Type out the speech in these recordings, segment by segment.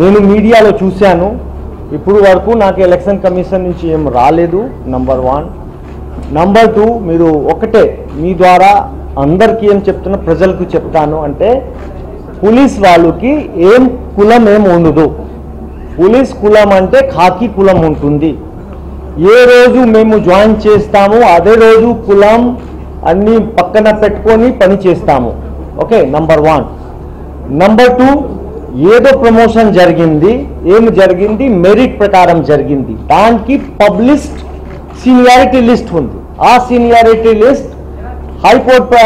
నేను మీడియాలో చూశాను. ఇప్పుడు వరకు నాకు ఎలక్షన్ కమిషన్ నుంచి ఏం రాలేదు నంబర్ వన్ నంబర్ టూ మీరు ఒకటే మీ ద్వారా అందరికీ ఏం చెప్తున్నా ప్రజలకు చెప్తాను అంటే పోలీస్ వాళ్ళకి ఏం కులం ఏం ఉండదు. పోలీస్ కులం అంటే ఖాకీ కులం ఉంటుంది. ఏ రోజు మేము జాయిన్ చేస్తాము అదే రోజు కులం అన్నీ పక్కన పెట్టుకొని పని చేస్తాము. Okay number one number two ఏదో ప్రమోషన్ జరిగింది ఏం జరిగింది మెరిట్ ప్రకారం జరిగింది దానికి పబ్లిస్ట్ సీనియారిటీ లిస్ట్ ఉంది ఆ seniority list high court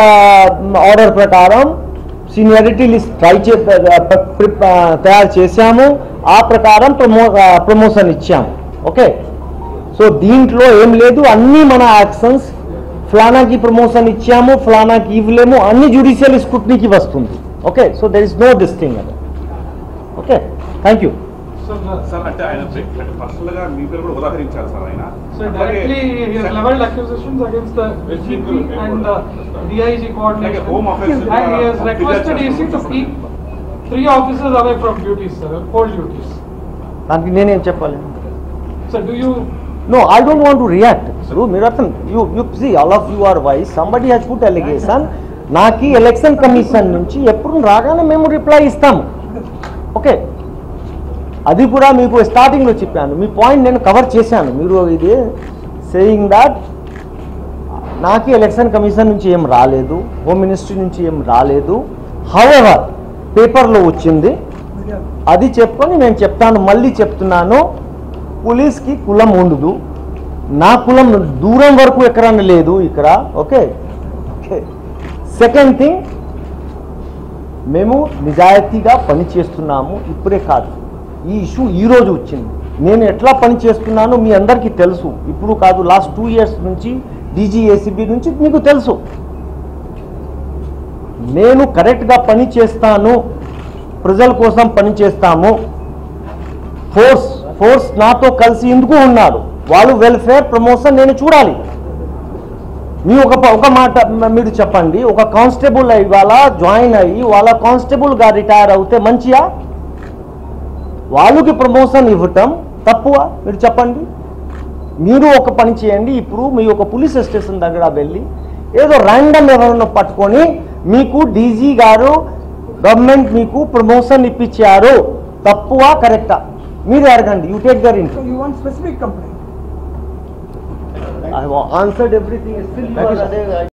order ప్రకారం సీనియారిటీ లిస్ట్ ట్రై చే ప్ర- ప్ర- తయారు చేశాము ఆ ప్రకారం ప్రమో ప్రమోషన్ ఇచ్చాము ఓకే సో దీంట్లో ఏం లేదు అన్ని మన యాక్షన్స్ ఫలానాకి ప్రమోషన్ ఇచ్చాము ఫలానాకి ఇవ్వలేము అన్ని జ్యుడిషియల్ స్క్రూట్నీకి వస్తుంది okay so there is no this thing అది ఓకే. థ్యాంక్ యూ నేనేం చెప్పాలి? No I don't want to react ఇప్పుడు మీరు అర్థం you you see all of you are wise somebody has put allegation నాకు ఎలక్షన్ కమిషన్ నుంచి ఎప్పుడు రాగానే మేము రిప్లై ఇస్తాము. ఓకే. అది కూడా మీకు స్టార్టింగ్లో చెప్పాను. మీ పాయింట్ నేను కవర్ చేశాను. మీరు ఇది సేయింగ్ దాట్ నాకు ఎలక్షన్ కమిషన్ నుంచి ఏం రాలేదు హోమ్ మినిస్ట్రీ నుంచి ఏం రాలేదు. హవెవర్ పేపర్లో వచ్చింది. అది చెప్పుకొని నేను చెప్తాను మళ్ళీ చెప్తున్నాను. పోలీస్కి కులం ఉండదు. నా కులం దూరం వరకు ఎక్కడన్నా లేదు ఇక్కడ. ఓకే. ఓకే. సెకండ్ థింగ్ మేము నిజాయితీగా పని చేస్తున్నాము. ఇప్పుడే కాదు. ఈ ఇష్యూ ఈరోజు వచ్చింది. నేను ఎట్లా పని చేస్తున్నానో మీ అందరికీ తెలుసు. ఇప్పుడు కాదు లాస్ట్ టూ ఇయర్స్ నుంచి డీజీ ఏసీబీ నుంచి మీకు తెలుసు. నేను కరెక్ట్గా పని చేస్తాను. ప్రజల కోసం పని చేస్తాము. ఫోర్స్ ఫోర్స్ నాతో కలిసి ఎందుకు ఉన్నారు? వాళ్ళు వెల్ఫేర్ ప్రమోషన్ నేను చూడాలి. మీ ఒక ఒక మాట మీరు చెప్పండి. ఒక కానిస్టేబుల్ ఇవాళ జాయిన్ అయ్యి వాళ్ళ కానిస్టేబుల్గా రిటైర్ అవుతే మంచియా? వాళ్ళకి ప్రమోషన్ ఇవ్వటం తప్పువా? మీరు చెప్పండి. మీరు ఒక పని చేయండి. ఇప్పుడు మీ ఒక పోలీస్ స్టేషన్ దగ్గర వెళ్ళి ఏదో ర్యాండమ్ ఎవరైనా పట్టుకొని మీకు డీజీ గారు గవర్నమెంట్ మీకు ప్రమోషన్ ఇప్పించారు. తప్పువా? కరెక్టా మీరు అడగండి. You take there I have answered everything. Still you are-